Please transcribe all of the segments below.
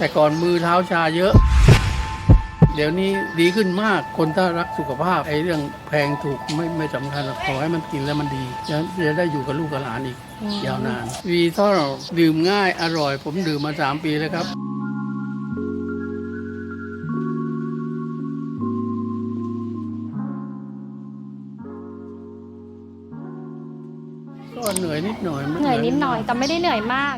แต่ก่อนมือเท้าชาเยอะ เดี๋ยวนี้ดีขึ้นมากคนถ้ารักสุขภาพไอ้เรื่องแพงถูกไม่ไม่สำคัญหรอกขอให้มันกินแล้วมันดีจะจะได้อยู่กับลูกกับหลานอีกอยาวนาน วีท่อดื่มง่ายอร่อย ผมดื่มมาสามปีแล้วครับก็เหนื่อยนิดหน่อยม่เหนื่อยนิดหน่อยแต่ไม่ได้เหนื่อยมาก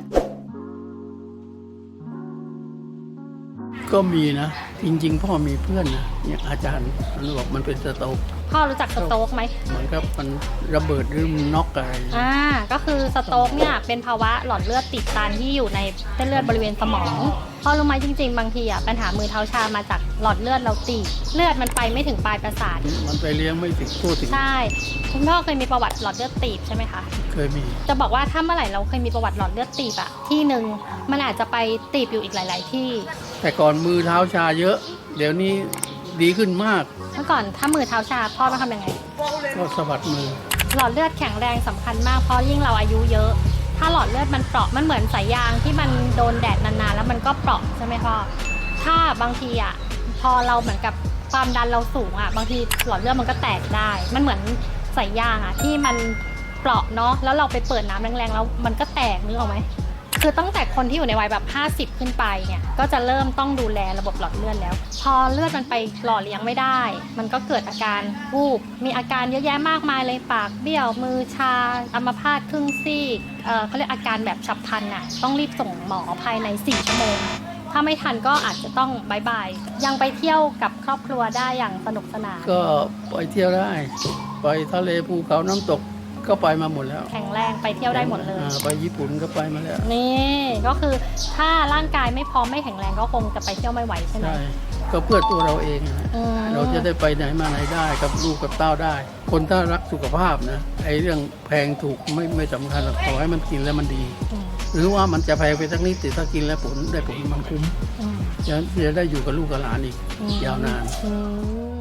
ก็มีนะ จริง ๆ พ่อมีเพื่อนนะ อย่างอาจารย์มันบอกมันเป็นสโตรกพ่อรู้จักสโต๊กไหมเหมือนกับมันระเบิดหรือมันน็อกอะไรอ่าก็คือสโต๊กเนี่ยเป็นภาวะหลอดเลือดติดตันที่อยู่ในเส้นเลือดบริเวณสมองพ่อรู้ไหมจริง ๆ บางทีอะปัญหามือเท้าชามาจากหลอดเลือดเราตีบเลือดมันไปไม่ถึงปลายประสาทมันไปเลี้ยงไม่ถึงทั่วถึงใช่คุณพ่อเคยมีประวัติหลอดเลือดตีบใช่ไหมคะ เคยมี จะบอกว่าถ้าเมื่อไหร่เราเคยมีประวัติหลอดเลือดตีบอะที่หนึ่งมันอาจจะไปตีบอยู่อีกหลาย ๆ ที่ แต่ก่อนมือเท้าชาเยอะ เดี๋ยวนี้ ดีขึ้นมาก เมื่อก่อนถ้ามือเท้าชาพ่อต้องทำยังไง ก็สะบัดมือ หลอดเลือดแข็งแรงสำคัญมากเพราะยิ่งเราอายุเยอะ ถ้าหลอดเลือดมันเปราะมันเหมือนสายยางที่มันโดนแดดนานๆแล้วมันก็เปราะใช่ไหมพ่อถ้าบางทีอะพอเราเหมือนกับความดันเราสูงอะบางทีหลอดเลือดมันก็แตกได้ มันเหมือนสายยางอะที่มันเปราะเนาะแล้วเราไปเปิดน้ำแรงๆแล้วมันก็แตกนึกออกไหม คือตั้งแต่คนที่อยู่ในวัยแบบ 50 ขึ้นไปเนี่ยก็จะเริ่มต้องดูแลระบบหลอดเลือดแล้ว พอเลือดมันไปหล่อเลี้ยงไม่ได้ มันก็เกิดอาการวูบมีอาการเยอะแยะมากมายเลยปากเบี้ยวมือชาอัมพาตครึ่งซีกเอ่เขาเรียกอาการแบบฉับพลันน่ะต้องรีบส่งหมอภายใน 4 ชั่วโมงถ้าไม่ทันก็อาจจะต้องบายบาย ยังไปเที่ยวกับครอบครัวได้อย่างสนุกสนาน ก็ไปเที่ยวได้ ไปทะเลภูเขาน้ำตก ก็ไปมาหมดแล้วแข็งแรงไปเที่ยวได้หมดเลย อ่าไปญี่ปุ่นก็ไปมาแล้ว นี่ก็คือถ้าร่างกายไม่พร้อมไม่แข็งแรงก็คงจะไปเที่ยวไม่ไหวใช่ไหมใช่ ก็เพื่อตัวเราเองนะอืมเราจะได้ไปไหนมาไหนได้กับลูกกับเต้าได้ คนถ้ารักสุขภาพนะไอ้เรื่องแพงถูกไม่ไม่สำคัญหรอกขอให้มันกินแล้วมันดี อืมหรือว่ามันจะแพงไปสักนิดแต่ถ้ากินแล้วผลได้ผลมันคุ้มอืม จะจะได้อยู่กับลูกกับหลานอีกอืม ยาวนาน อืม